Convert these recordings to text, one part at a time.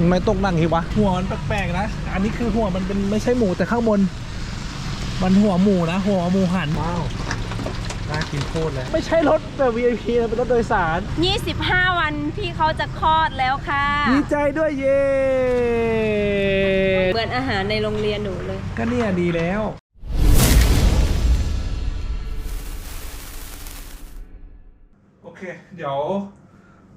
นไม่ตกหนังทีวะ หัวมันแปลกๆนะ อันนี้คือหัวมันเป็นไม่ใช่หมูแต่ข้างบน มันหัวหมูนะ หัวหมูหันว้าวน่ากินโคตรเลย ไม่ใช่รถแบบ VIP นะเป็นรถโดยสาร 25 วันพี่เขาจะคลอดแล้วค่ะ ดีใจด้วยเย่เหมือนอาหารในโรงเรียนหนูเลย ก็เนี่ยดีแล้วโอเค เดี๋ยว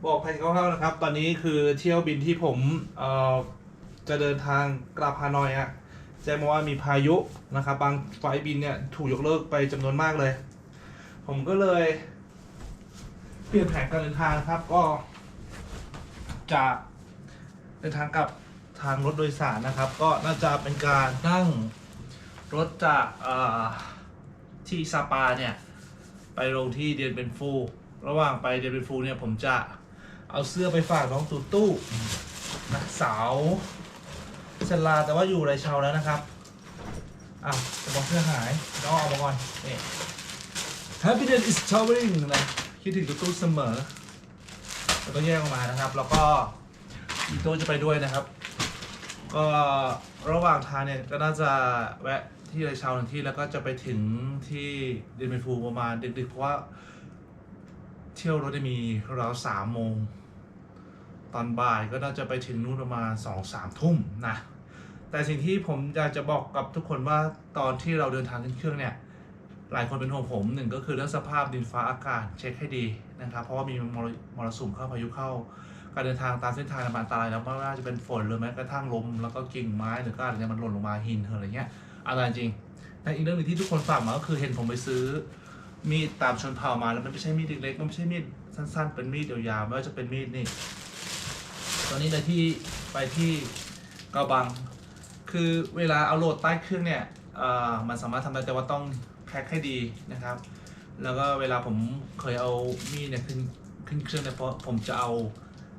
บอกแผนคร่าวๆนะครับ ตอนนี้คือเที่ยวบินที่ผมเอ่อจะเดินทางกลับฮานอยอะแจ้งมาว่ามีพายุนะครับ บางไฟล์บินเนี่ยถูกยกเลิกไปจำนวนมากเลย ผมก็เลย เปลี่ยนแผนการเดินทางครับก็จะเดินทางกลับทางรถโดยสารนะครับ ก็น่าจะเป็นการนั่งรถจากเอ่อที่ซาปาเนี่ย ไปลงที่เดียนเป็นฟู ระหว่างไปเดียนเป็นฟูเนี่ยผมจะ เอาเสื้อไปฝากน้องตูตู้นะสาวเซนลาแต่ว่าอยู่ไรเชาแล้วนะครับอ้าวจะบอกเสื้อหายต้องเอามาก่อนนี่ Happiness is traveling นะคิดถึงตูตู้เสมอแล้วก็แยกออกมานะครับ แล้วก็อีโต้จะไปด้วยนะครับ ก็ระหว่างทางเนี่ยก็น่าจะแวะที่ไรเชาหนึ่งที่แล้วก็จะไปถึงที่เดนเมฟูประมาณดึกๆเพราะว่าเที่ยวรถจะมีราวสามโมง ตอนบ่ายก็น่าจะไปถึงนู่นประมาณสองสามทุ่มนะ แต่สิ่งที่ผมอยากจะบอกกับทุกคนว่าตอนที่เราเดินทางขึ้นเครื่องเนี่ย หลายคนเป็นห่วงผมหนึ่งก็คือเรื่องสภาพดินฟ้าอากาศเช็คให้ดีนะครับ เพราะว่ามีมรสุมเข้าพายุเข้า การเดินทางตามเส้นทางมันอันตรายแล้วไม่ว่าจะเป็นฝนหรือแม้กระทั่งลมแล้วก็กิ่งไม้หรือก็อะไรเนี่ยมันหล่นลงมาหินอะไรเงี้ยอันตรายจริงแต่อีกเรื่องหนึ่งที่ทุกคนฝากมาก็คือเห็นผมไปซื้อมีดตามชนเผ่ามาแล้วมันไม่ใช่มีดเล็กๆมันไม่ใช่มีดสั้นๆ เป็นมีดยาวๆไม่ว่าจะเป็นมีดนี่ ตอนนี้ในที่ไปที่เกาบัง คือเวลาเอาโหลดใต้เครื่องเนี่ยมันสามารถทำได้แต่ว่าต้องแพ็คให้ดีนะครับ แล้วก็เวลาผมเคยเอามีดเนี่ยขึ้นขึ้นเครื่องเนี่ยเพราะผมจะเอา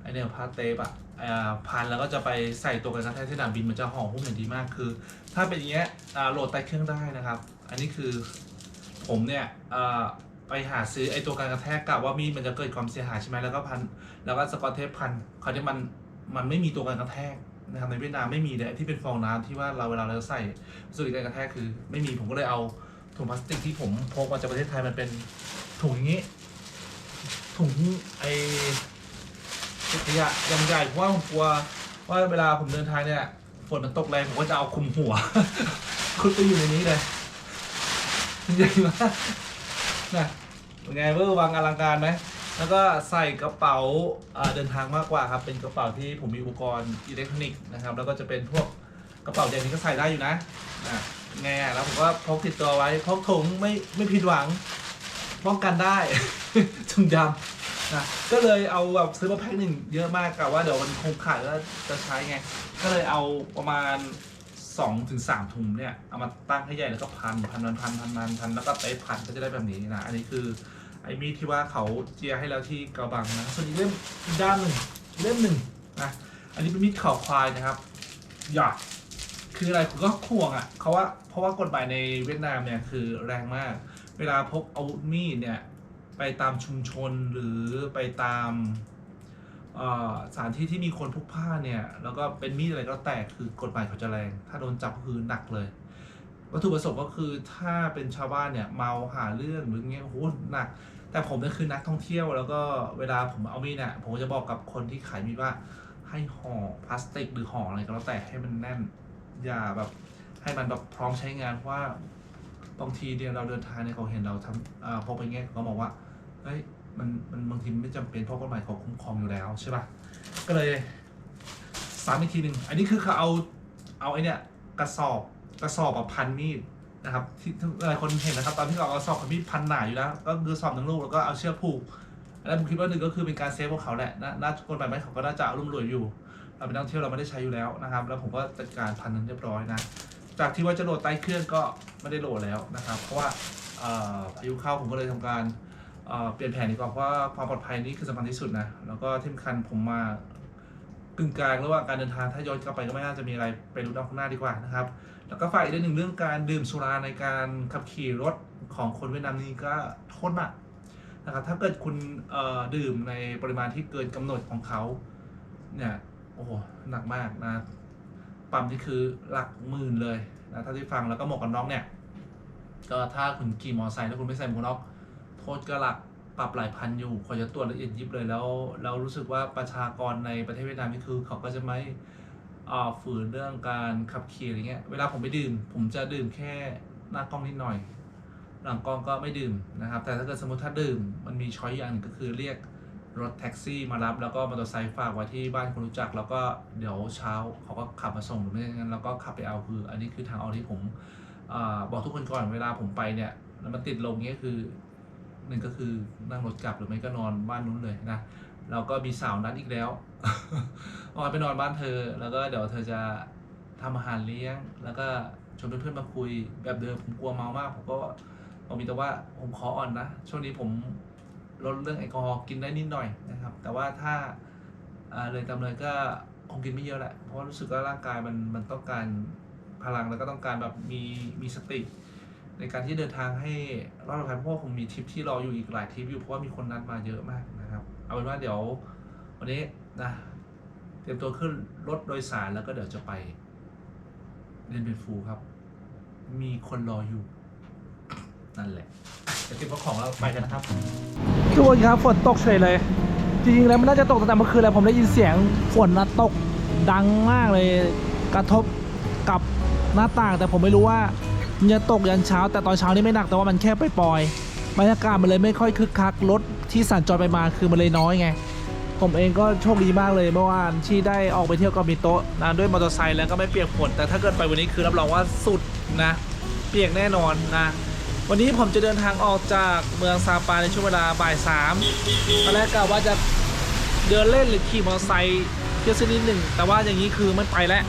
ไอเนี่ยพาสเตปอะพันแล้วก็จะไปใส่ตัวกันกระแทกที่สนามบินมันจะห่อหุ้มอย่างดีมากคือ ถ้าเป็นอย่างเงี้ยโหลดใต้เครื่องได้นะครับ อันนี้คือผมเนี่ยไปหาซื้อไอตัวการกระแทกกะว่ามีดมันจะเกิดความเสียหายใช่ไหมแล้วก็พันแล้วก็สกอตเทปพันคราวนี้มัน มันไม่มีตัวการกระแทกนะครับในเวียดนามไม่มีเลยที่เป็นฟองน้ำที่ว่าเราเวลาเราใส่สุริการกระแทกคือ ไม่มีผมก็เลยเอาถุงพลาสติกที่ผมพกมาจากประเทศไทยมันเป็นถุงอย่างนี้ ถุงไอขยะยังใหญ่เพราะว่าผมกลัวว่าเวลาผมเดินทางเนี่ยฝนมันตกแรงผมก็จะเอาคุมหัวคุณไปอยู่ในนี้เลยใหญ่มากนะเป็นไงเวอร์วังอลังการไหม แล้วก็ใส่กระเป๋าเดินทางมากกว่าครับเป็นกระเป๋าที่ผมมีอุปกรณ์อิเล็กทรอนิกส์นะครับแล้วก็จะเป็นพวกกระเป๋าเด็กนี้ก็ใส่ได้อยู่นะอะไงอะแล้วผมก็พกติดตัวไว้พกถุงไม่ไม่ผิดหวังป้องกันได้ ถุงดำนะก็เลยเอาแบบซื้อมาแพ็คหนึ่งเยอะมากกะว่าเดี๋ยวมันคงขาดแล้วจะใช้ไง ก็เลยเอาประมาณ2อถึงสามถุงเนี่ย เอามาตั้งให้ใหญ่แล้วก็พันพันพันพันพันพันพันแล้วก็เตะพันก็จะได้แบบนี้นะ อันนี้คือ ไอ้มีดที่ว่าเขาเจียให้แล้วที่เกาบังนะส่วนอีกเล่มอีกด้านหนึ่งเล่มหนึ่งนะอันนี้เป็นมีดเข่าควายนะครับหยาดคืออะไรผมก็ข่วงอะเขาว่าเพราะว่ากฎหมายในเวียดนามเนี่ยคือแรงมาก เวลาพกอาวุธมีดเนี่ยไปตามชุมชนหรือไปตามสถานที่ที่มีคนพลุกพล่านเนี่ยแล้วก็เป็นมีดอะไรก็แต่คือกฎหมายเขาจะแรง ถ้าโดนจับคือหนักเลย วัตถุประสงค์ก็คือถ้าเป็นชาวบ้านเนี่ยเมาหาเรื่องหรือเงี้ยโอ้โหหนัก แต่ผมเนี่ยคือนักท่องเที่ยว แล้วก็เวลาผมเอามีดเนี่ยผมจะบอกกับคนที่ขายมีดว่าให้ห่อพลาสติกหรือห่ออะไรก็แล้วแต่ให้มันแน่นอย่าแบบให้มันแบบพร้อมใช้งานเพราะว่าบางทีเนี่ยเราเดินทางเนี่ยเขาเห็นเราทำอ่าพกไปเงี้ยเขาก็บอกว่าเฮ้ยมันมันบางทีไม่จำเป็นเพราะกฎหมายเขาคุ้มครองอยู่แล้วใช่ป่ะก็เลยสามอีกทีหนึ่งอันนี้คือเขาเอาเอาไอ้เนี่ยกระสอบ กระสอบแบบพันมีดนะครับที่หลายคนเห็นนะครับ ตอนที่เราเอากระสอบพันมีดพันหนาอยู่แล้ว ก็คือสอบหนึ่งลูกแล้วก็เอาเชือกผูกแล้วผมคิดว่าหนึ่งก็คือเป็นการเซฟพวกเขาแหละนะน่ากฎหมายไหมเขาก็น่าจะรุ่มรวยอยู่ เราเป็นนักเที่ยวเราไม่ได้ใช้อยู่แล้วนะครับ แล้วผมก็จัดการพันนั้นเรียบร้อยนะ จากที่ว่าจะโหลดใต้เครื่องก็ไม่ได้โหลดแล้วนะครับ เพราะว่าเอ่อพายุเข้าผมก็เลยทำการเเปลี่ยนแผนดีกว่าเพราะว่าความปลอดภัยนี่คือสำคัญที่สุดนะ แล้วก็ที่สำคัญผมมากึ่งกลางระหว่างการเดินทางถ้าย้อนกลับไปก็ไม่น่าจะมีอะไรไปรู้ด้านข้างหน้าดีกว่านะครับ แล้วก็ฝากอีกเรื่องหนึ่งเรื่องการดื่มสุราในการขับขี่รถของคนเวียดนามนี่ก็โทษหนักนะครับถ้าเกิดคุณดื่มในปริมาณที่เกินกำหนดของเขาเนี่ยโอ้โหหนักมากนะปรับนี่คือหลักหมื่นเลยนะถ้าที่ฟังแล้วก็หมวกกันน็อกเนี่ยก็ถ้าคุณขี่มอเตอร์ไซค์แล้วคุณไม่ใส่หมวกกันน็อกโทษก็หลักปรับหลายพันอยู่กว่าจะตรวจละเอียดยิบเลยแล้วเรารู้สึกว่าประชากรในประเทศเวียดนามนี่คือเขาก็จะไม่ ฝืนเรื่องการขับขี่อะไรเงี้ย เวลาผมไปดื่ม ผมจะดื่มแค่หน้ากล้องนิดหน่อย หลังกล้องก็ไม่ดื่มนะครับ แต่ถ้าเกิดสมมติถ้าดื่ม มันมีช้อยอย่างหนึ่งก็คือเรียกรถแท็กซี่มารับ แล้วก็มอเตอร์ไซค์ฝากไว้ที่บ้านคนรู้จัก แล้วก็เดี๋ยวเช้าเขาก็ขับมาส่งหรือไม่งั้นเราก็ขับไปเอาคือ อันนี้คือทางเอาที่ผมอบอกทุกคนก่อนเวลาผมไปเนี่ยแล้วมันติดลงเนี้ยคือหนึ่งก็คือนั่งรถกลับหรือไม่ก็นอนบ้านนู้นเลยนะ แล้วก็มีสาวนัดอีกแล้วออกไปนอนบ้านเธอ แล้วก็เดี๋ยวเธอจะทำอาหารเลี้ยง แล้วก็ชวนเพื่อนๆมาคุยแบบเดิมผมกลัวเมามาก ผมก็ผมมีแต่ว่าผมขออ่อนนะ ช่วงนี้ผมลดเรื่องแอลกอฮอล์กินได้นิดหน่อยนะครับ แต่ว่าถ้าเลยตามเลยก็คงกินไม่เยอะแหละ เพราะรู้สึกว่าร่างกายมันมันต้องการพลังแล้วก็ต้องการแบบมีมีสติ ในการที่เดินทางให้รอดปลอดภัยเพราะว่าผมมีทริปที่รออยู่อีกหลายทริปอยู่เพราะว่ามีคนนัดมาเยอะมาก เอาเป็นว่าเดี๋ยววันนี้นะเตรียมตัวขึ้นรถโดยสารแล้วก็เดี๋ยวจะไปเรียนเป็นฟูครับ มีคนรออยู่ นั่นแหละจะเก็บของเราไปกันนะครับทุกคนครับฝนตกเฉยเลย จริงๆแล้วมันน่าจะตกตั้งแต่เมื่อคืนแล้วผมได้ยินเสียงฝนนะตกดังมากเลย กระทบกับหน้าต่าง แต่ผมไม่รู้ว่ามันจะตกยันเช้า แต่ตอนเช้านี่ไม่หนักแต่ว่ามันแค่ไปปล่อยๆบรรยากาศมันเลยไม่ค่อยคึกคักรถ ที่สัญจรไปมาคือมันเลยน้อยไง ผมเองก็โชคดีมากเลยเมื่อวานที่ได้ออกไปเที่ยวกับมิโตะนะด้วยมอเตอร์ไซค์แล้วก็ไม่เปียกฝนแต่ถ้าเกิดไปวันนี้คือรับรองว่าสุดนะเปียกแน่นอนนะวันนี้ผมจะเดินทางออกจากเมืองซาปาในช่วงเวลาบ่ายสามตอนแรกกะว่าจะเดินเล่นหรือขี่มอเตอร์ไซค์เที่ยวสักนิดหนึ่งแต่ว่าอย่างนี้คือไม่ไปแล้ว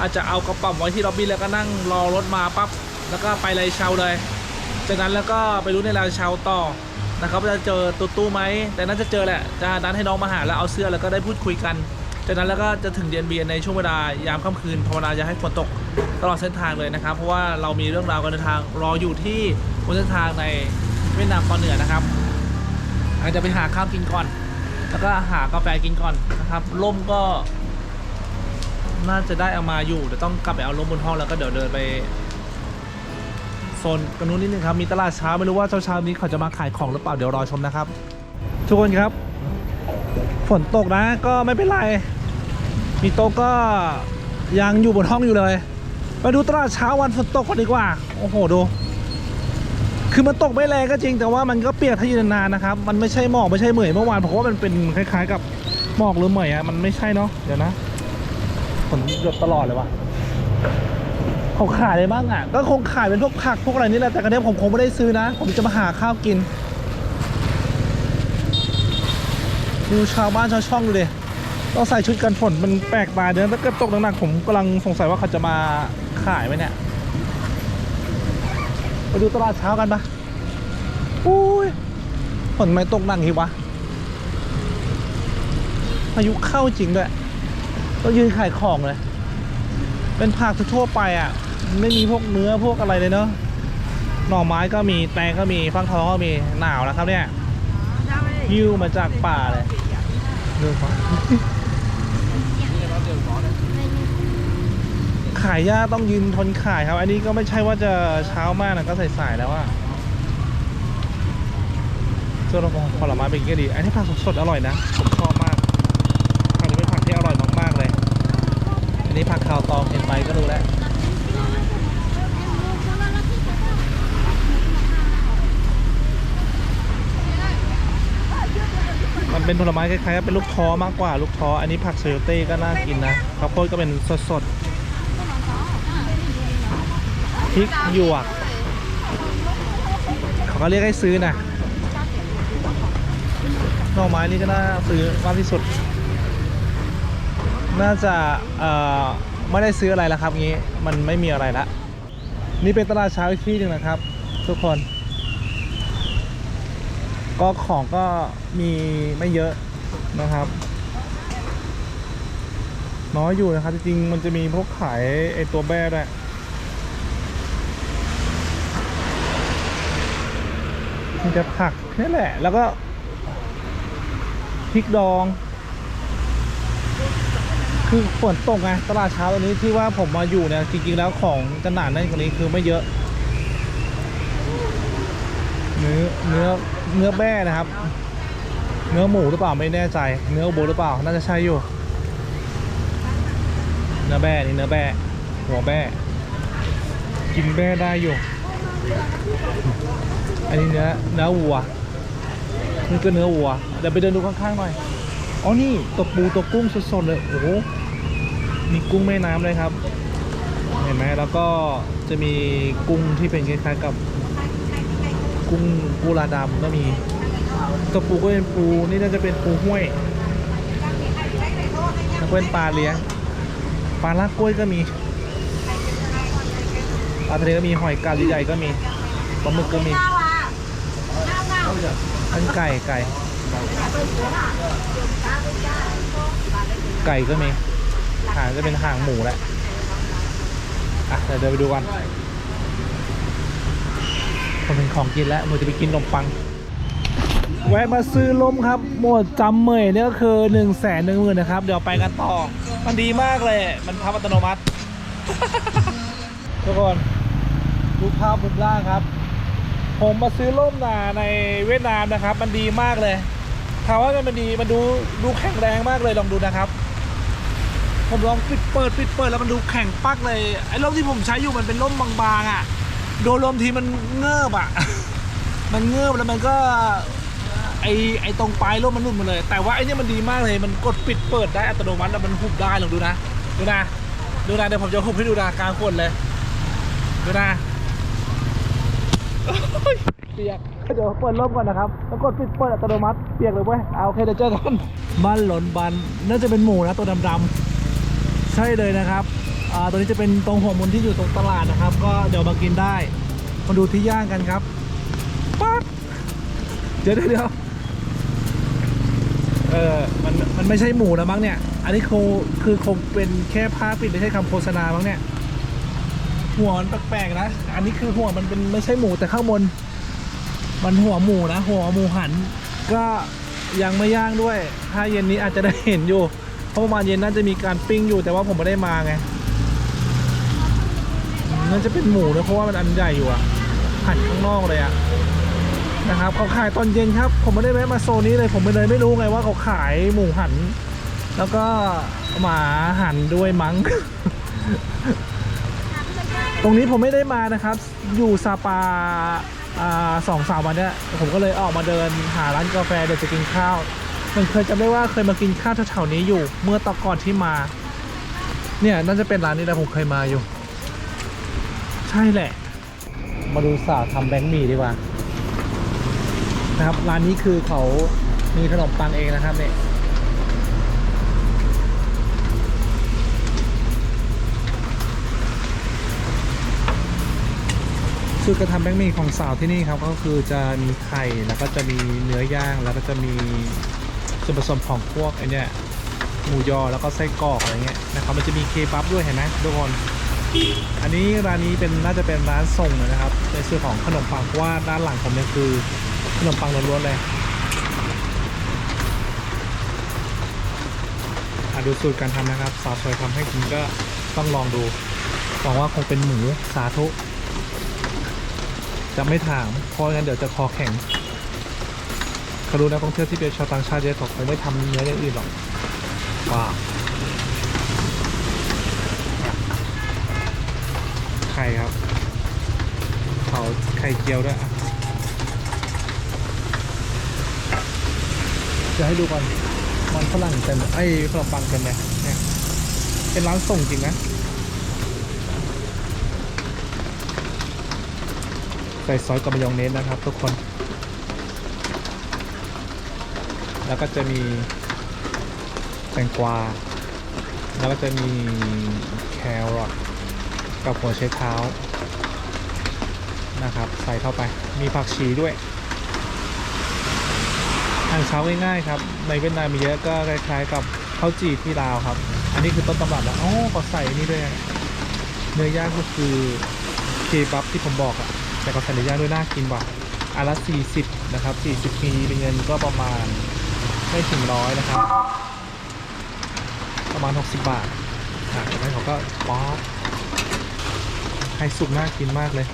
อาจจะเอากระเป๋าไว้ที่ล็อบบี้แล้วก็นั่งรอรถมาปั๊บแล้วก็ไปเลยเชาเลย จากนั้นแล้วก็ไปรู้ในราเชาต่อ นะครับว่าจะเจอตุ๊ตู้ไหมแต่น่าจะเจอแหละจะนัดให้น้องมาหาแล้วเอาเสื้อแล้วก็ได้พูดคุยกัน จากนั้นแล้วก็จะถึงเดียนเบียนในช่วงเวลายามค่ำคืนภาวนาจะให้ฝนตกตลอดเส้นทางเลยนะครับ เพราะว่าเรามีเรื่องราวการเดินทางรออยู่ที่บนเส้นทางในเวียดนามตอนเหนือนะครับอาจจะไปหาข้าวกินก่อน แล้วก็หากาแฟกินก่อนนะครับร่มก็ น่าจะได้เอามาอยู่เดี๋ยวต้องกลับไปเอาร่มบนห้องแล้วก็เดี๋ยวเดินไป ซนกันนู้นนิดนึงครับมีตลาดเช้าไม่รู้ว่าเช้าๆนี้เขาจะมาขายของหรือเปล่าเดี๋ยวรอชมนะครับ ทุกคนครับ ฝนตกนะก็ไม่เป็นไร มีโต๊ะก็ยังอยู่บนห้องอยู่เลยไปดูตลาดเช้าวันฝนตกกันดีกว่า โอ้โหดู คือมันตกไม่แรงก็จริงแต่ว่ามันก็เปียกถ้ายืนนานนะครับ มันไม่ใช่หมอกไม่ใช่เหมยเมื่อวานเพราะว่ามันเป็นคล้าย ๆ กับหมอกหรือเหมยอะมันไม่ใช่เนาะเดี๋ยวนะฝนหยดตลอดเลยว่ะ เขาขายอะไรบ้างอะ ก็คงขายเป็นพวกผักพวกอะไรนี่แหละแต่กันนี้ผมคงไม่ได้ซื้อนะ ผมจะมาหาข้าวกินดูชาวบ้านชาวช่องดูดิต้องใส่ชุดกันฝนมันแปลกตาเดี๋ยวถ้าเกิดตกหนักๆผมกำลังสงสัยว่าเขาจะมาขายไหมเนี่ยไปดูตลาดเช้ากันปะอุ้ยฝนไม่ตกหนักทีวะพายุเข้าจริงด้วยต้องยืนขายของเลย เป็นผักทั่วไปอะ ไม่มีพวกเนื้อพวกอะไรเลยเนาะหน่อไม้ก็มีแตงก็มีฟักทองก็มีหนาวแล้วครับเนี่ยยิวมาจากป่าเลยดูฟังขายยากต้องยืนทนขายครับ อันนี้ก็ไม่ใช่ว่าจะเช้ามากนะก็สายๆแล้วอะส่วนของผลไม้เป็นก็ดี อันนี้ผักสดๆอร่อยนะผมชอบมากผักนี้เป็นผักที่อร่อยมากๆเลย อันนี้ผักขาวตองเห็นไปก็รู้แล้ว มันเป็นผลไม้คล้ายๆกับเป็นลูกท้อมากกว่าลูกท้ออันนี้ผักโซโยเต้ก็น่ากินนะข้าวโพดก็เป็นสดๆพริกหยวกเขาก็เรียกให้ซื้อนะหน่อไม้นี่ก็น่าซื้อมากที่สุด น่าจะเอ่อไม่ได้ซื้ออะไรแล้วครับงี้ มันไม่มีอะไรละ นี่เป็นตลาดเช้าอีกที่หนึ่งนะครับ ทุกคน ก็ของก็มีไม่เยอะนะครับ น้อยอยู่นะครับ จริงๆมันจะมีพวกขายไอตัวแบร์ด้วยมันจะผักนี่แหละ แล้วก็พริกดอง คือฝนตกไงตลาดเช้าตรงนี้ที่ว่าผมมาอยู่เนี่ยจริงๆแล้วของจะหนาแน่นกว่านี้คือไม่เยอะ เนื้อเนื้อ เนื้อแบ้นะครับ เนื้อหมูหรือเปล่าไม่แน่ใจ เนื้อโบหรือเปล่า น่าจะใช่อยู่ เนื้อแบ้นี่เนื้อแบ้หัวแบ้กินแบ้ได้อยู่ อันนี้เนื้อเนื้อวัวนี่ก็เนื้อวัวเดี๋ยวไปเดินดูข้างๆหน่อย อ๋อ นี่ตัวปูตัวกุ้งสดๆเลย โอ้โห มีกุ้งแม่น้ำเลยครับ เห็นไหมแล้วก็จะมีกุ้งที่เป็นคล้ายๆกับ กุ้งปูลาดำก็มีตัวปูก็เป็นปูนี่น่าจะเป็นปูห้วยแล้วก็เป็นปลาเลี้ยงปลาลากกล้วยก็มีปลาทะเลก็มีหอยกาดใหญ่ก็มีปลาหมึกก็มีอันไก่ไก่ ไก่ก็มีหางจะเป็นหางหมูแหละอะเดี๋ยวไปดูกัน ผมเป็นของกินแล้วมือจะไปกินนมปัง แวะมาซื้อลมครับ หมดจำเมยเนี่ยก็คือ1นึ่งแสนหนึ่งหมื่นนะครับ เดี๋ยวไปกันต่อ มันดีมากเลย มันพับอัตโนมัติ ทุกคนดูภาพมุมล่างครับ ผมมาซื้อร่มนาในเวียดนามนะครับ มันดีมากเลยถามว่ามันดีมันดูดูแข็งแรงมากเลยลองดูนะครับ ผมลองปิดเปิดปิดเปิดแล้วมันดูแข็งปักเลยไอ้ร่มที่ผมใช้อยู่มันเป็นร่มบางๆอะ โดนลมทีมันเงิบอะ มันเงิบแล้วมันก็ ไอไอตรงปลายร่มมันหลุดมาเลย แต่ว่าไอเนี่ยมันดีมากเลยมันกดปิดเปิดได้อัตโนมัติแล้วมันหุบได้ลองดูนะดูนะดูนะเดี๋ยวผมจะหุบให้ดูนะกลางฝนเลยดูนะเปียกเดี๋ยวเปิดร่มก่อนนะครับแล้วกดปิดเปิดอัตโนมัติเปียกเลยเว้ยเอาโอเคเดี๋ยวเจอกันบ้านหลนบันน่าจะเป็นหมูนะตัวดำๆใช่เลยนะครับ ตัวนี้จะเป็นตรงหัวมุนที่อยู่ตรงตลาดนะครับ ก็เดี๋ยวมากินได้ มาดูที่ย่างกันครับปั๊บเดี๋ยวเดี๋ยวเดี๋ยวเออมันมันไม่ใช่หมูแล้วมั้งเนี่ย อันนี้คงคือคงเป็นแค่ผ้าปิดไม่ใช่คำโฆษณามั้งเนี่ยหัวมันแปลกๆนะ อันนี้คือหัวมันเป็นไม่ใช่หมูแต่ข้างบน มันหัวหมูนะ หัวหมูหัน ก็ยังไม่ย่างด้วย ถ้าเย็นนี้อาจจะได้เห็นอยู่ เพราะประมาณเย็นน่าจะมีการปิ้งอยู่แต่ว่าผมไม่ได้มาไง น่าจะเป็นหมูนะเพราะว่ามันอันใหญ่อยู่อะหั่นข้างนอกเลยอะนะครับเขาขายตอนเย็นครับ ผมไม่ได้แวะมาโซนนี้เลย ผมเลยไม่รู้ไงว่าเขาขายหมูหัน แล้วก็หมาหันด้วยมั้ง ตรงนี้ผมไม่ได้มานะครับ อยู่ซาปาสองสามวันเนี้ยผมก็เลยออกมาเดินหาร้านกาแฟเดี๋ยวจะกินข้าว มันเคยจำได้ว่าเคยมากินข้าวแถวๆนี้อยู่ เมื่อตอนก่อนที่มา เนี่ยน่าจะเป็นร้านนี้แหละผมเคยมาอยู่ ช่แหละ มาดูสาวทำแบงค์หมี่ดีกว่า นะครับ ร้านนี้คือเขามีขนมปังเองนะครับเนี่ยสูตรการทำแบงค์หมี่ของสาวที่นี่ครับก็คือจะมีไข่แล้วก็จะมีเนื้อย่างแล้วก็จะมีส่วนผสมของพวกไอเนี่ยหมูยอแล้วก็ไส้กรอกอะไรเงี้ยนะครับมันจะมีเคบับด้วยเห็นไหมทุกคน อันนี้ร้านนี้เป็นน่าจะเป็นร้านส่งนะครับ ในส่วนของขนมปังเพราะว่าด้านหลังผมเนี่ยคือขนมปังล้วนๆเลยอะดูสูตรการทำนะครับ สาวสวยทำให้กินก็ต้องลองดูหวังว่าคงเป็นหมูสาธุ จะไม่ถามเพราะงั้นเดี๋ยวจะคอแข็งเขารู้นะท่องเที่ยวที่เป็นชาวต่างชาติเยอะเขาคงไม่ทำเนื้ออย่างอื่นหรอกว้าว ไข่ครับเขาไข่เจียวด้วยจะให้ดูก่อนมันฝรั่งเต็มไอ้ขนมปังเต็มเลยเนี่ยเป็นร้านส่งจริงนะใส่ซอสกับมายองเนสนะครับ ทุกคน แล้วก็จะมีแตงกวา แล้วก็จะมีแครอท กับหัวไชเท้านะครับ ใส่เข้าไปมีผักชีด้วยอาหารเช้าง่ายๆครับ ในเวียดนามมีเยอะก็คล้ายๆกับข้าวจี่ที่ลาวครับ อันนี้คือต้นตำรับแล้วอ๋อก็ใส่นี่ด้วยเนื้อย่างก็คือเคบับที่ผมบอกอะแต่ก็ใส่เนื้อย่างด้วยน่ากินว่ะอันละ40 นะครับ 40ปีเป็นเงินก็ประมาณไม่ถึงร้อยนะครับ ประมาณ 60 บาทอะจากนั้นเขาก็ป๊อป ข่สุกน่ากินมากเลย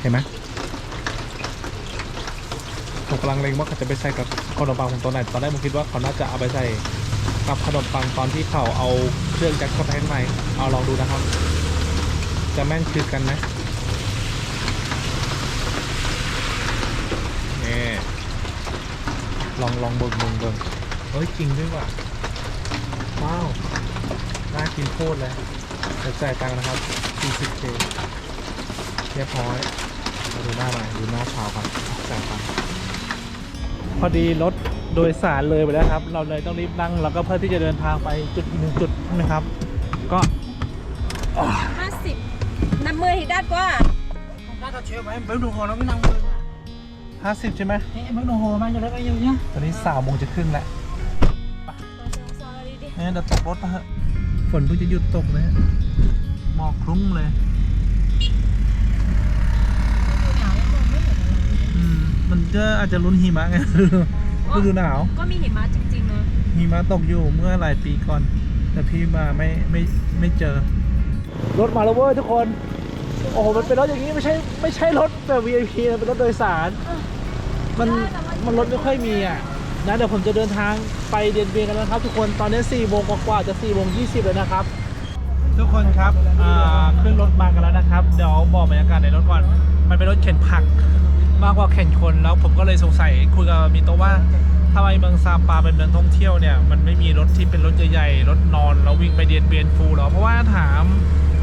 เห็นไหมผมกำลังเล็งว่าเขาจะไปใส่กับขนมปังผมตอนไหนตอนแรกผมคิดว่าเขาน่าจะเอาไปใส่กับขนมปังตอนที่เขาเอาเครื่องจักรเข้าไปข้างในเอาลองดูนะครับ จะแม่นคือกันไหมนี่ลองลองเบิ่งเบิ่งเบิ่งเฮ้ยจริงด้วยว่ะว้าวน่ากินโคตรเลย เดี๋ยวจ่ายตังค์นะครับ 40k เรียบร้อยมาดูหน้ามาดูหน้าชาวกันจ่ายตังค์พอดีรถโดยสารเลยไปแล้วครับ เราเลยต้องรีบนั่งแล้วก็เพื่อที่จะเดินทางไปจุดอีกหนึ่งจุดนะครับ ก็ห้าสิบนับมือที่ด้านกว่า Đã tao chịu mà em bấm đồng hồ nó mới năng hơn 50 ใช่ไหม Thế em bấm đồng hồ mang cho nó bao nhiêu nhá ตอนนี้สามโมงจะครึ่งแล้วเนี่ยเดี๋ยวตกรถมาเถอะ ฝนเพิ่งจะหยุดตกเลยหมอกคลุ้งเลยอืมมันก็อาจจะลุ้นหิมะไงฤดูหนาว ก็มีหิมะจริงๆนะหิมะตกอยู่เมื่อหลายปีก่อน แต่พี่มาไม่ไม่ไม่เจอ รถมาแล้วเว้ยทุกคน โอ้โห มันเป็นรถอย่างนี้ไม่ใช่ไม่ใช่รถแบบ VIP นะเป็นรถโดยสาร มันมันรถไม่ค่อยมีอะ นะเดี๋ยวผมจะเดินทางไปเดียนเบียนกันแล้วครับ ทุกคนตอนนี้4โมงกว่าจะ4โมง20แล้วนะครับ ทุกคนครับขึ้นรถมากันแล้วนะครับ เดี๋ยวบอกบรรยากาศในรถก่อน มันเป็นรถเข็นผักมากกว่าเข็นคนแล้วผมก็เลยสงสัยคุยกับมีโตว่าทำไมเมืองซาปาเป็นเมืองท่องเที่ยวเนี่ยมันไม่มีรถที่เป็นรถใหญ่ๆรถนอนแล้ววิ่งไปเดียนเบียนฟูลหรอเพราะว่าถาม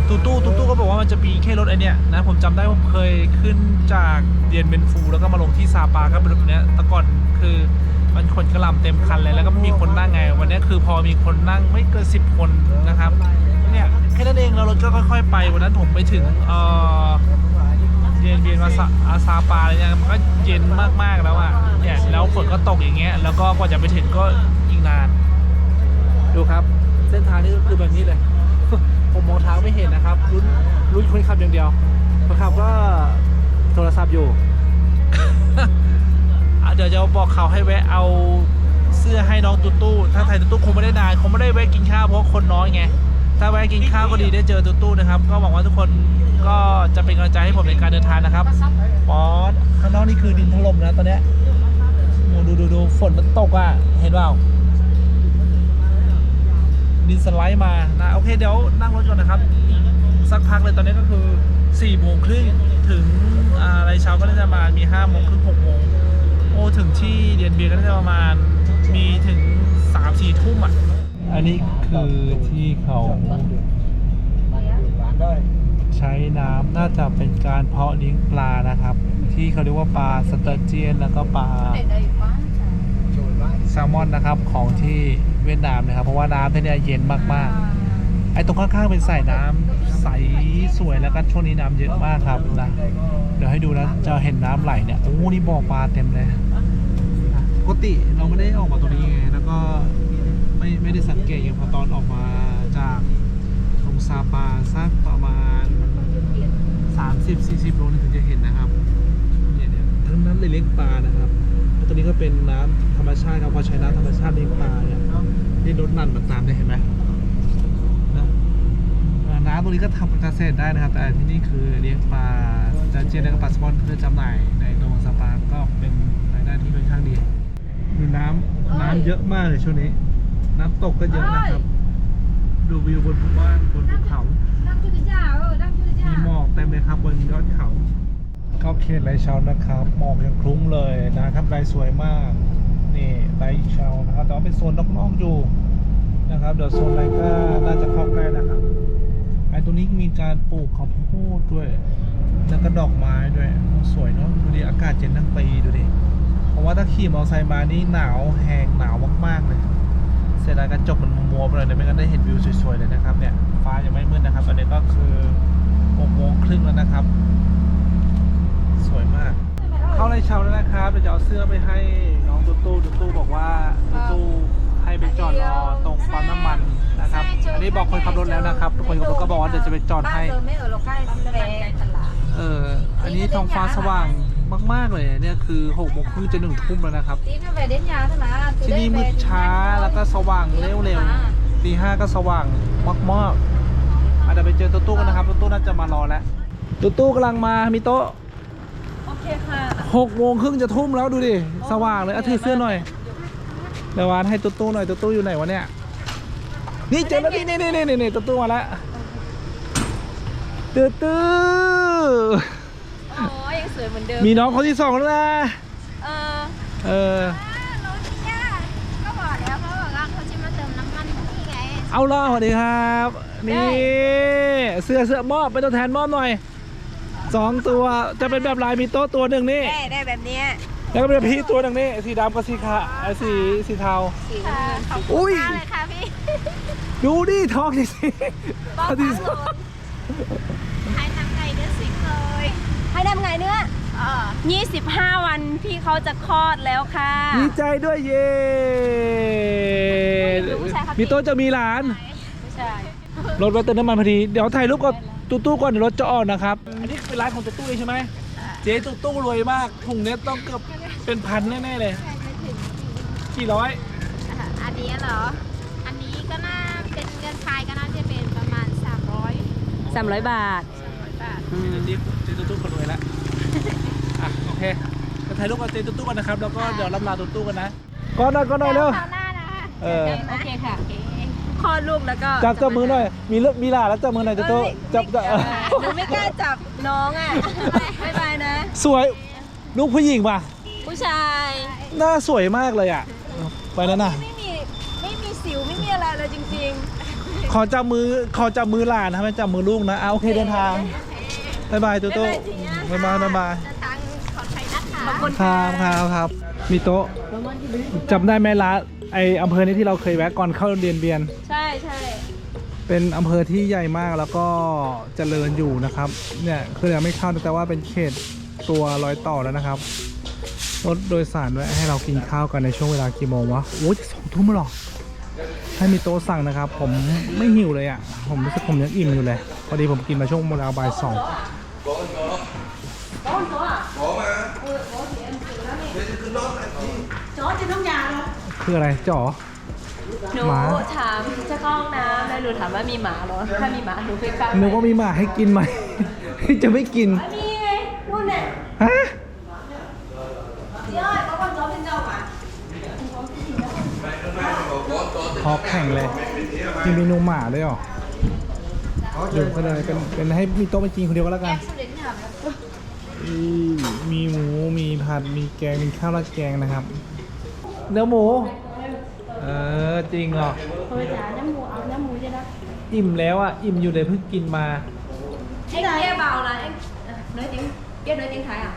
ตูตู้ตูตู้ก็บอกว่ามันจะมีแค่รถไอเนี้ยนะผมจำได้ผมเคยขึ้นจากเดียนเบียนฟู แล้วก็มาลงที่ซาปาก็เป็นรถเนี้ยแต่ก่อนคือ มันคนกระลำเต็มคันเลยแล้วก็ไม่มีคนนั่งไง วันนี้คือพอมีคนนั่งไม่เกินสิบคนนะครับเนี่ยแค่นั้นเองแล้วรถก็ค่อย ๆ ไปวันนั้นผมไปถึงเอ่อเย็นเย็นมาซาอาซาปาอะไรเนี่ยมันก็เย็นมากๆแล้วอะเนี่ยแล้วฝนก็ตกอย่างเงี้ยแล้วก็กว่าจะไปถึงก็อีกนาน ดูครับ เส้นทางนี้ก็คือแบบนี้เลย ผมมองทางไม่เห็นนะครับลุ้นลุ้นคนขับอย่างเดียวคนขับก็โทรศัพท์อยู่ เดี๋ยวจะบอกเขาให้แวะเอาเสื้อให้น้องตุ๊ตู้ถ้าไทยตุ๊ตู้คงไม่ได้นานคงไม่ได้แวะกินข้าวเพราะคนน้อยไง ถ้าแวะกินข้าวก็ดีได้เจอตุ๊ตู้นะครับ ก็หวังว่าทุกคนก็จะเป็นกำลังใจให้ผมในการเดินทางนะครับป๊อดข้างนอกนี่คือดินถล่มนะตอนเนี้ยโอ้ดูดูดูฝนมันตกอะ เห็นเปล่าดินสไลด์มานะโอเคเดี๋ยวนั่งรถก่อนนะครับสักพักเลยตอนนี้ก็คือ4ี่โมงครึ่งถึงอ่าอะไรเช้าก็น่าจะมามี5้าโมงครึ่งหกโมงโอ้ถึง ที่เดียนเบียร์ก็น่าจะประมาณมีถึง3ามสี่ทุ่มอะ อันนี้คือที่เขาใช้น้ำน่าจะเป็นการเพาะเลี้ยงปลานะครับ ที่เขาเรียกว่าปลาสเตอร์เจียนแล้วก็ปลาแซลมอนนะครับของที่เวียดนามนะครับ เพราะว่าน้ำที่นี่เย็นมากๆ ไอ้ตรงข้างๆเป็นสายน้ำใสสวยแล้วก็ช่วงนี้น้ำเยอะมากครับนะเดี๋ยวให้ดูนะจะเห็นน้ำไหลเนี่ยโอ้นี่บ่อปลาเต็มเลย กติเราไม่ได้ออกมาตรงนี้ไง แล้วก็ไม่ไม่ได้สังเกตอย่างพอตอนออกมาจากตรงซาปาสักประมาณ 30-40โลนี่ถึงจะเห็นนะครับเนี่ยเนี่ยทั้งนั้นเลยเลี้ยงปลานะครับตัวนี้ก็เป็นน้ำธรรมชาติครับพอใช้น้ำธรรมชาติเลี้ยงปลาเนี่ยนี่รถนั่นมันตามได้เห็นไหมน้ำตรงนี้ก็ทำกาเกษตรได้นะครับ แต่ที่นี่คือเลี้ยงปลาจาเจียนและก็ปลาสปอนเพื่อจำหน่ายในโรงสปาก็เป็นรายได้ที่ค่อนข้างดี ดูน้ำน้ำเยอะมากเลยช่วงนี้ น้ำตกก็เยอะนะครับ ดูวิวบนภูบ้านบนภูเขามีหมอกเต็มเลยครับบนยอดเขา เข้าเขตไรเชานะครับ หมอกยังคลุ้งเลยนะครับไรสวยมาก นี่ไรเชานะครับแต่ว่าเป็นโซนนอกๆอยู่นะครับ เดี๋ยวโซนไรก็น่าจะเข้าใกล้นะครับไอ้ตรงนี้มีการปลูกข้าวโพดด้วย แล้วก็ดอกไม้ด้วยโอ้สวยเนาะ ดูดิ อากาศเย็นทั้งปีดูดิ เพราะว่าถ้าขี่มอเตอร์ไซค์มานี่หนาวแหงหนาวมากๆเลย เสียดายกระจกมันมัวๆไปเลยเนี่ยไม่งั้นได้เห็นวิวสวยๆเลยนะครับเนี่ยฟ้ายังไม่มืดนะครับตอนนี้ก็คือหกโมงครึ่งแล้วนะครับ สวยมาก เข้าไรเช้าแล้วนะครับเดี๋ยวจะเอาเสื้อไปให้น้องตุ๊ตู้ตุ๊ตู้บอกว่าตุ๊ตู้ให้ไปจอดรอตรงปั๊มน้ำมันนะครับ อันนี้บอกคนขับรถแล้วนะครับคนขับรถก็บอกว่าเดี๋ยวจะไปจอดให้ไม่เออเราใกล้แฟตลาดเออ อันนี้ท้องฟ้าสว่าง มาก ๆ เลยเนี่ยคือหกโมงครึ่งจะหนึ่งทุ่มแล้วนะครับ tí nó về đến nhà thôi mà Từ ที่ đây นี่มื về ด thì ช้า nhanh thôi. แล้วก็สว่าง Tí เร็ว mà. ตีห้าก็สว่างมากๆอาจจะเดี๋ยวไปเจอตุ๊ตู้กันนะครับตุ๊ตู้น่าจะมารอแล้วตุ๊ตู้กำลังมามีโต๊ะโอเคค่ะหกโมงครึ่งจะทุ่มแล้วดูดิสว่างเลยอะถือเสื้อหน่อยเดี๋ยววานให้ตุ๊ตู้หน่อยตุ๊ตู้อยู่ไหนวะเนี่ยนี่เจอแล้วนี่นี่นี่นี่นี่ตุ๊ตู้มาแล้วตุ๊ตู้อ๋อยังส วยเหมือนเดิมมีน้องคนที่สองแล้วนะเออเออรถเนี่ยก็บอกแล้วเขาบอกว่าเขาจะมาเติมน้ำมันที่ไง เอาล่ะสวัสดีครับ นี่ เสื้อเสื้อมอบเป็นตัวแทนมอบหน่อยสองตัวจะเป็นแบบลายมีโต๊ะตัวหนึ่งนี่ได้ได้แบบเนี้ยแล้วก็เป็นพี่ตัวหนึ่งนี่สีดำกับสีขาวเอ่อสีสีเทา สีน้ำเงินขอบอุ้คุณยมากเลยค่ะพี่ดูดิทองดิสิ บอกเอาดิทั้งรถให้ทำไงเดือสิงเลย ให้ทำไงเนื้อเออ25 วันพี่เขาจะคลอดแล้วค่ะดีใจด้วยเย่มีโต๊ะจะมีหลาน ไม่ใช่รถไว้เติมน้ำมันพอดี เดี๋ยวถ่ายรูปกับตู้ตู้ก่อนเดี๋ยวรถจะออกนะครับ อันนี้เป็นร้านของตู้ตู้เองใช่ไหมเจ๊ตู้ตู้รวยมากถุงเนี้ยต้องเกือบเป็นพันแน่ๆเลย กี่ร้อย อันนี้เหรอ อันนี้ก็น่าเป็นเงินไทยก็น่าจะเป็นประมาณ 300 300 บาทบาทเจ๊ติ๊บเจ๊ตู้ตู้คนรวย แล้วอะโอเคจะถ่ายรูปกับเจ๊ตู้ตู้กันนะครับ แล้วก็เดี๋ยวรับลาตู้ตู้กันนะก็หน่อยก็หน่อยเร็วคราวหน้านะเออ โอเคค่ะคลอดลูกแล้วก็จับจับมือหน่อย มีเลือดมีหลาแล้วจับมือหน่อยตู้ตู้จับจับเออหนูไม่กล้าจับน้องอะบ๊ายบายนะ สวยลูกผู้หญิงป่ะผู้ชายหน้าสวยมากเลยอะ ไปแล้วนะไม่มีไม่มีสิวไม่มีอะไรเลยจริง ขอจับมือขอจับมือหลานนะไม่จับมือลูกนะเอาโอเคเดินทางบายบายตู้ตู้ บายบายบายบายเดินทางของไทยนะคะๆบางคนครับครับครับ มีโต๊ะจำได้ไหมร้านไออำเภอนี้ที่เราเคยแวะก่อนเข้าเรียนเบียน ใช่ใช่เป็นอำเภอที่ใหญ่มากแล้วก็เจริญอยู่นะครับ เนี่ยคือยังไม่เข้าแต่ว่าเป็นเขตตัวรอยต่อแล้วนะครับรถโดยสารด้วยให้เรากินข้าวกันในช่วงเวลากี่โมงวะโอ้ยจะสองทุ่มแล้วเหรอให้มีโต๊ะสั่งนะครับ ผมไม่หิวเลยอะ ผมรู้สึกผมยังอิ่มอยู่เลย พอดีผมกินมาช่วงเวลาบ่ายสอง คืออะไรจ๋อ หนูหมา ถามจะเข้าห้องน้ำแล้วหนูถามว่ามีหมาเหรอ ถ้ามีหมาหนูไม่กล้านึกว่ามีหมาให้กินไหม จะไม่กินนี่ไงนู่นเนี่ยฮะเจ้าก็คนจ้อเป็นเจ้าหมาพอแข่งเลยมีเมนูหมาด้วยเหรอเดี๋ยวก็เลยเป็นเป็นให้มีโต๊ะเป็นจริงคนเดียวก็แล้วกันอืม มีหมูมีผัดมีแกงมีข้าวราดแกงนะครับ เนื้อหมู เออจริงเหรอเฮ้ยจ๋าน้ำหมูเอาน้ำหมูจะนะอิ่มแล้วอะอิ่มอยู่เลยเพิ่งกินมาเอ็งเกี้ยเบานะเอ็งน้อยจริงเกี้ยน้อยจริงไทยอะ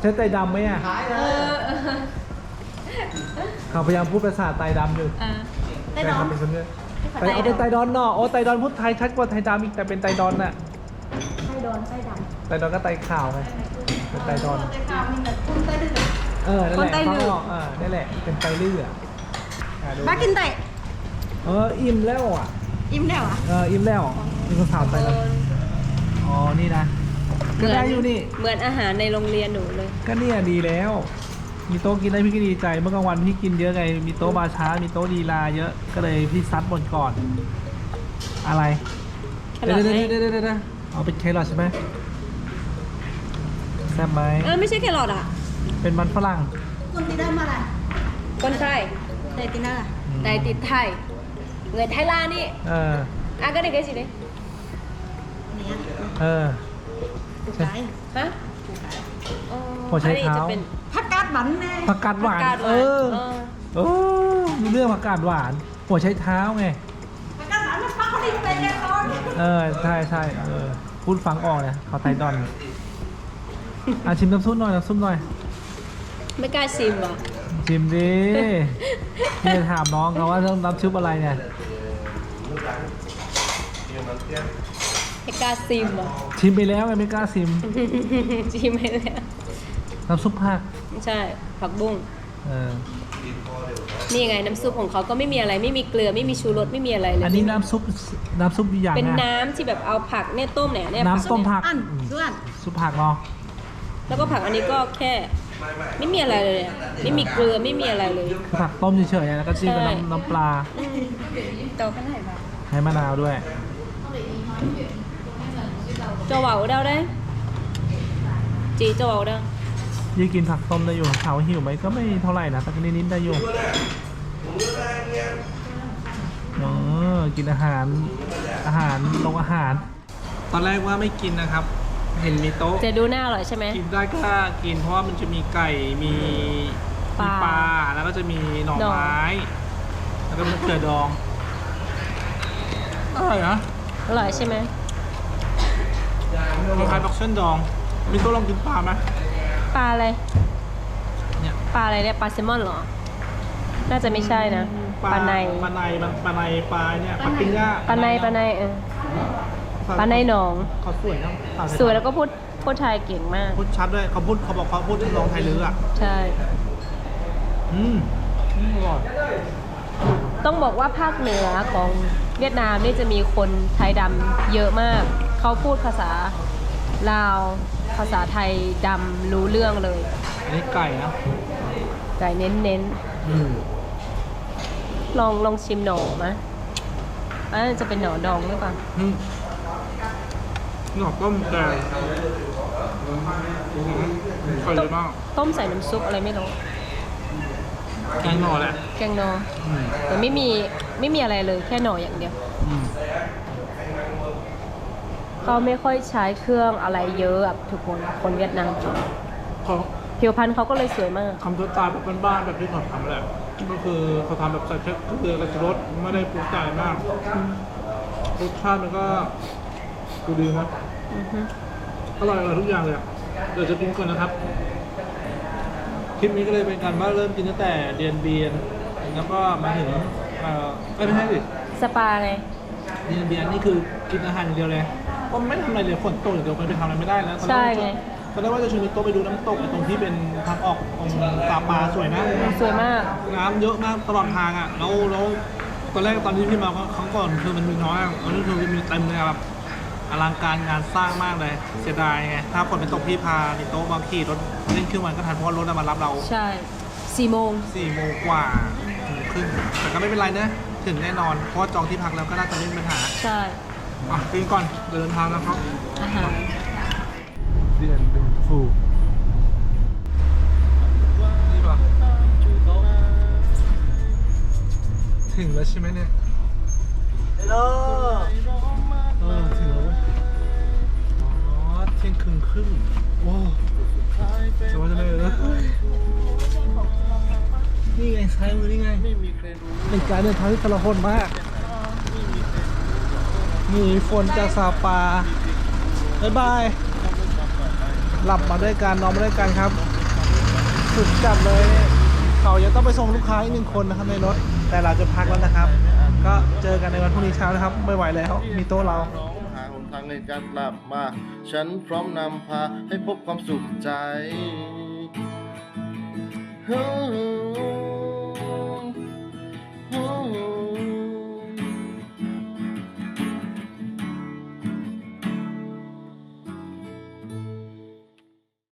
ใช้ไตดำไหมอะเออเออเขาพยายามพูดภาษาไตดำอยู่อ่าแต่ทำเป็นคนเดียวไตเอาเป็นไตดอนเนาะโอ้ไตดอนพูดไทยชัดกว่าไทยดำอีกแต่เป็นไตดอนน่ะ ไส้ดอนไส้ด ไตดอนก็ไตขาวไงเป็นไตดอนเออนั่นแหละฟังออกเออนั่นแหละเป็นไตเลือดอะดูำมากินไตเอออิ่มแล้วอะอิ่มแล้วอะเอออิ่มแล้วมีคนถามไตแล้วอ๋อนี่นะก็ได้อยู่นี่เหมือนอาหารในโรงเรียนหนูเลย ก็เนี่ยดีแล้ว มีโต๊ะกินได้พี่ก็ดีใจเมื่อกลางวันพี่กินเยอะไง มีโต๊ะมาช้า มีโต๊ะดีลาเยอะก็เลยพี่ซัดหมดก่อน อะไรแคเดี๋รยอวทเดี๋ยวไหมเดี๋ยวเดี๋ยวเดี๋ยวเอาเป็นแครอทใช่ไหม แซ่บไหม เออไม่ใช่แครอทอะเป็นมันฝรั่ง คนไทยไตติน่าไตติดไทยเงินไทยลานี่เออ อะก็ได้กันสิเนี่ยเออใช่ฮะอ๋อหัวไชเท้า อันนี้จะเป็นผักกาดหวานผักกาดหวานเออ เออโอ้รู้เรื่องผักกาดหวานหัวใช้เท้าไงเออ ใช่ใช่เออพูดฟังออกเลยเขาไทยดอน อะชิมน้ำซุปหน่อยน้ำซุปหน่อย ไม่กล้าชิมเหรอชิมดิพี่จะถามน้องเขาว่าต้องน้ำซุปอะไรเนี่ยไม่กล้าชิมเหรอชิมไปแล้วไงไม่กล้าชิม ชิมไปแล้วน้ำซุปผักใช่ผักบุ้งเออนี่ไงน้ำซุปของเขาก็ไม่มีอะไรไม่มีเกลือไม่มีชูรสไม่มีอะไรเลยอันนี้น้ำซุปน้ำซุปอย่างเป็นอะน้ำที่แบบเอาผักเนี่ยต้มเนี่ยเนี่ยน้ำต้มผักอันอืมส่วนซุปผักเนาะ แล้วก็ผักอันนี้ก็แค่ ไม่มีอะไรเลยอะไม่มีเกลือไม่มีอะไรเลย ผักต้มเฉยๆแล้วก็จิ้มกับใช่ น้ำน้ำปลาโตกันไหนบ้างให้มะนาวด้วย cho vào đâu đấy chị cho vào đâu ยี่กินผักต้มได้อยู่ถามว่าหิวไหมก็ไม่เท่าไหร่นะแต่ก็นิดๆได้อยู่เออกินอาหารอาหารลงอาหาร ตอนแรกว่าไม่กินนะครับ เห็นมีโต๊ะจะดูหน้าอร่อยใช่ไหม กินได้ก็กินเพราะว่ามันจะมีไก่มีปมีลาปลาแล้วก็จะมีหน่อดองไม้ แล้วก็มะเขือดองอร่อยนะอร่อยใช่ไหมคล้ายๆบักเช่นดองมีโต๊ะลองกินปลาไหมปลาอะไรเนี่ยปลาอะไรเนี่ยปลาแซลมอนเหรอ น่าจะไม่ใช่นะปลาในปลาในปลาปลาในปลาเนี่ยปลาปิ้งย่าปลาในปลาในเออ ป ลาในหนองเขาสวยนะปลาในสวยแล้วก็พูดพูดไทยเก่งมาก พูดชัดด้วยเขาพูดเขาบอกเขาพูดทำนองไทยลืออะใช่อืมอืมอร่อยต้องบอกว่าภาคเหนือของเวียดนามนี่จะมีคนไทยดำเยอะมาก เขาพูดภาษาลาวภาษาไทยดำรู้เรื่องเลยอันนี้ไก่นะไก่เน้นอืมๆลองลองชิมหน่อมะอันนั้นจะเป็นหน่อดองหรือเปล่าอืม หน่อต้มไก่ไก่เยอะมากต้มใส่น้ำซุปอะไรไม่รู้แกงหน่อแหละแกงหนออืมแต่ไม่มีไม่มีอะไรเลยแค่หน่ออย่างเดียว อืมเขาไม่ค่อยใช้เครื่องอะไรเยอะอะทุกคนคนเวียดนามเขาผิวพรรณเขาก็เลยสวยมาก คำตัวตายแบบบ้านๆแบบที่เขาทำแหละก็คือเขาทำแบบใส่แค่เกลือกับชูรสไม่ได้ปรุงแต่งมากรสชาติมันก็ดูดีนะ อือฮึอร่อยอร่อยทุกอย่างเลยอะเดี๋ยวจะกินก่อนนะครับ คลิปนี้ก็เลยเป็นการว่าเริ่มกินตั้งแต่เดือนเบียน แล้วก็มาถึงเอ่อเอ้ยไม่ใช่ดิสปาไงเดือนเบียนนี่คือกินอาหารอย่างเดียวเลยก็ไม่ทำอะไรเลยฝนตกอย่างเดียวมันไปทำอะไรไม่ได้แล้วตอนแรใช่กว่าไง ตอนแรกว่าจะชวนพี่โต๊ะไปดูน้ำตกไอ้ตรงที่เป็นทางออกตรงตาปลาสวยนะ สวยมาก น้ำเยอะมากตลอดทางอะ แล้วแล้วตอนแรกตอนที่พี่มาครั้งก่อนคือมันมีน้อยอะตอนนี้คือมีเต็มเลยอะแบบ อลังการงานสร้างมากเลย เสียดายไง ถ้าฝนเป็นตกพี่พามีโต๊ะบางขี่รถเล่นครึ่งวันก็ทันเพราะว่ารถอะมารับเราใช่สี่โมงสี่โมงกว่าถึงครึ่งแต่ก็ไม่เป็นไรนะ ถึงแน่นอน เพราะว่าจองที่พักแล้วก็น่าจะไม่มีปัญหา ใช่อะกินก่อนเดินทางแล้วครับ อาหาร เดือนดูฟูนี่ป่ะถึงแล้วใช่ไหมเนี่ย ฮัลโหลเออถึงแล้วเว้ยอ๋อเที่ยงคืนครึ่งว้าวจะว่าจะเลยนะนี่ไงซ้ายมือนี่ไงไม่มีเป็นการเดินทางที่ทรหดมากมีฝนจากซาปาบ๊ายบาย หลับมาด้วยกันนอนมาด้วยกันครับ สุดจัดเลย เขายังต้องไปส่งลูกค้าอีกหนึ่งคนนะครับในรถ แต่เราจะพักแล้วนะครับ ก็เจอกันในวันพรุ่งนี้เช้านะครับ ไม่ไหวแล้วมีโต๊ะเรา หาหนทางในการกลับมา ฉันพร้อมนำพาให้พบความสุขใจ